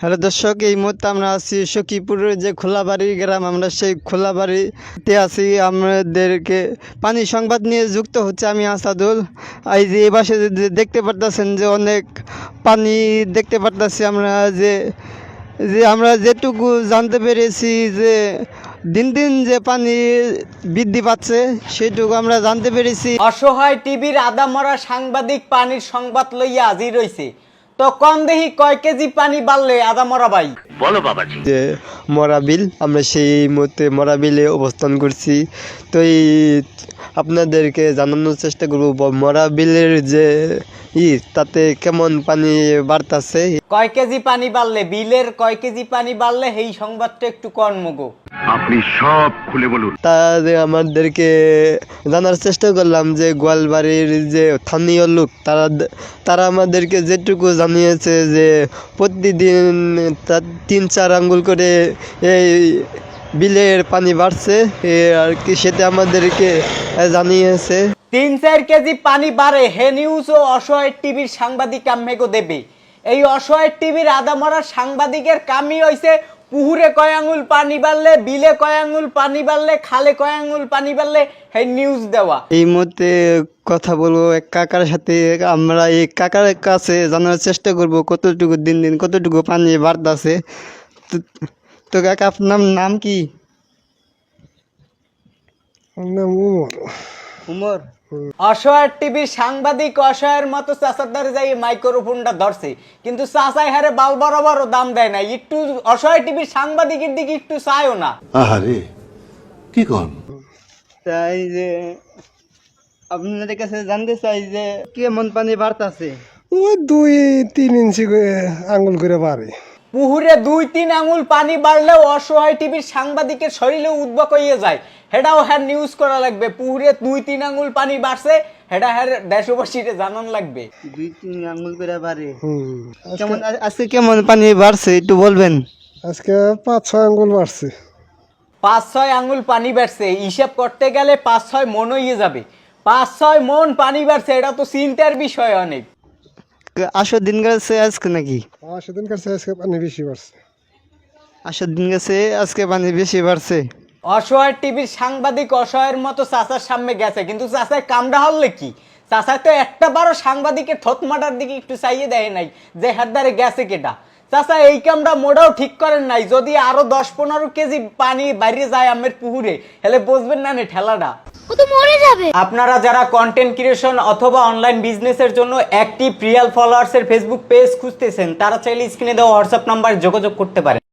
Hello দর্শক, এই মুহূর্তে আমরা আছি সখীপুরের যে খোলাবাড়ি গ্রাম, আমরা সেই খোলাবাড়িতে আছি। আমাদেরকে পানি সংবাদ নিয়ে যুক্ত হচ্ছে আমি আসাদুল। এই যে এই পাশে দেখতে পারতেছেন যে অনেক পানি দেখতে পারতেছি আমরা যে যে আমরা যেটুকু জানতে পেরেছি যে দিন দিন যে পানি বৃদ্ধি পাচ্ছে, সেটুকু আমরা জানতে পেরেছি। অসহায় টিভির আদা মরা সাংবাদিক পানির সংবাদ লইয়া হাজির রইছে তো কম দেহি কয় কেজি পানি বাড়লে আদা মরা ভাই? যে মরাবিল আমরা সেই মুহূর্তে মরাবিলে অবস্থান করছি। তো এই আপনাদেরকে জানানোর চেষ্টা করব ব- মরাবিলের যে ই তাতে কেমন পানি বাড়তাছে? কয় কেজি পানি বাড়লে বিলের কয় কেজি পানি বাড়লে এই সংবাদটা একটু কর্মগো আপনি সব খুলে বলুন। তাদের আমাদেরকে জানার চেষ্টা করলাম যে গোয়ালবাড়ির যে স্থানীয় লোক তারা তারা আমাদেরকে যেটুকু জানিয়েছে যে প্রতিদিন তার তিন চার আঙ্গুল করে এই বিলের পানি বাড়ছে এ আর কি সেটা আমাদেরকে জানিয়েছে। তিন চার কেজি পানি বাড়ে হে নিউজ ও অসহায় টিভির সাংবাদিক আম্মেগো দেবে। এই অসহায় টিভির আদা মরা সাংবাদিকের কামই হইছে পুহুরে কয় আঙুল পানি বাড়লে বিলে কয় আঙুল পানি বাড়লে খালে কয় আঙুল পানি বাড়লে হে নিউজ দেওয়া। এই মুহূর্তে কথা বলব এক কাকার সাথে। আমরা এই কাকার কাছে জানার চেষ্টা করব কতটুকু দিন দিন কতটুকু পানি বাড়তেছে। তো তো কাকা আপনার নাম কি? উমর। অসহায় টিভির সাংবাদিক অসহায়ের মতো চাচার যাই মাইক্রোফোনটা ধরছে কিন্তু চাচাই হারে বাল বরাবরও দাম দেয় না। একটু অসহায় টিভির সাংবাদিকের দিকে একটু চায়ও না। আহারে কি কন? তাই যে আপনাদের কাছে জানতে চাই যে কেমন পানি বাড়তাছে? ওই দুই তিন ইঞ্চি করে আঙ্গুল করে পারে পুহুরে দুই তিন আঙুল পানি বাড়লেও অসহায় টিভির সাংবাদিকের শরীরে উদ্বক হয়ে যায়। হেটাও হ্যার নিউজ করা লাগবে। পুহুরে দুই তিন আঙুল পানি বাড়ছে হেটা হ্যাঁ দেশবাসীরে জানান লাগবে। দুই তিন আঙ্গুল করে বাড়ে। কেমন আজকে কেমন পানি বাড়ছে একটু বলবেন? আজকে পাঁচ ছয় আঙ্গুল বাড়ছে। পাঁচ ছয় আঙুল পানি বাড়ছে। হিসাব করতে গেলে পাঁচ ছয় মন হয়ে যাবে। পাঁচ ছয় মন পানি বাড়ছে এটা তো চিন্তার বিষয় অনেক। আসো দিন গেছে আজকে নাকি? আর সেদিন কাছে আজকে পানি বেশি বাড়ছে। আসো দিন গেছে আজকে পানি বেশি বাড়ছে। অসহায় টিভির সাংবাদিক অসহায়ের মতো চাচার সামনে গেছে। কিন্তু চাচার কামড়া হলে কি? চাচার তো একটা বারো সাংবাদিকের থত মাটার দিকে একটু চাইয়ে দেয় নাই যে হাত দ্বারে গেছে কেটা চাচা এই কামটা মোড়াও ঠিক করেন নাই। যদি আরও দশ পনেরো কেজি পানি বাইরে যায় আমের পুকুরে হেলে বসবেন না নে ঠেলাটা ও তো মরে যাবে। আপনারা যারা কন্টেন্ট ক্রিয়েশন অথবা অনলাইন বিজনেসের জন্য অ্যাক্টিভ রিয়াল ফলোয়ার্সের ফেসবুক পেজ খুঁজতেছেন তারা চাইলে স্ক্রিনে দেওয়া হোয়াটসঅ্যাপ নাম্বারে যোগাযোগ করতে পারেন।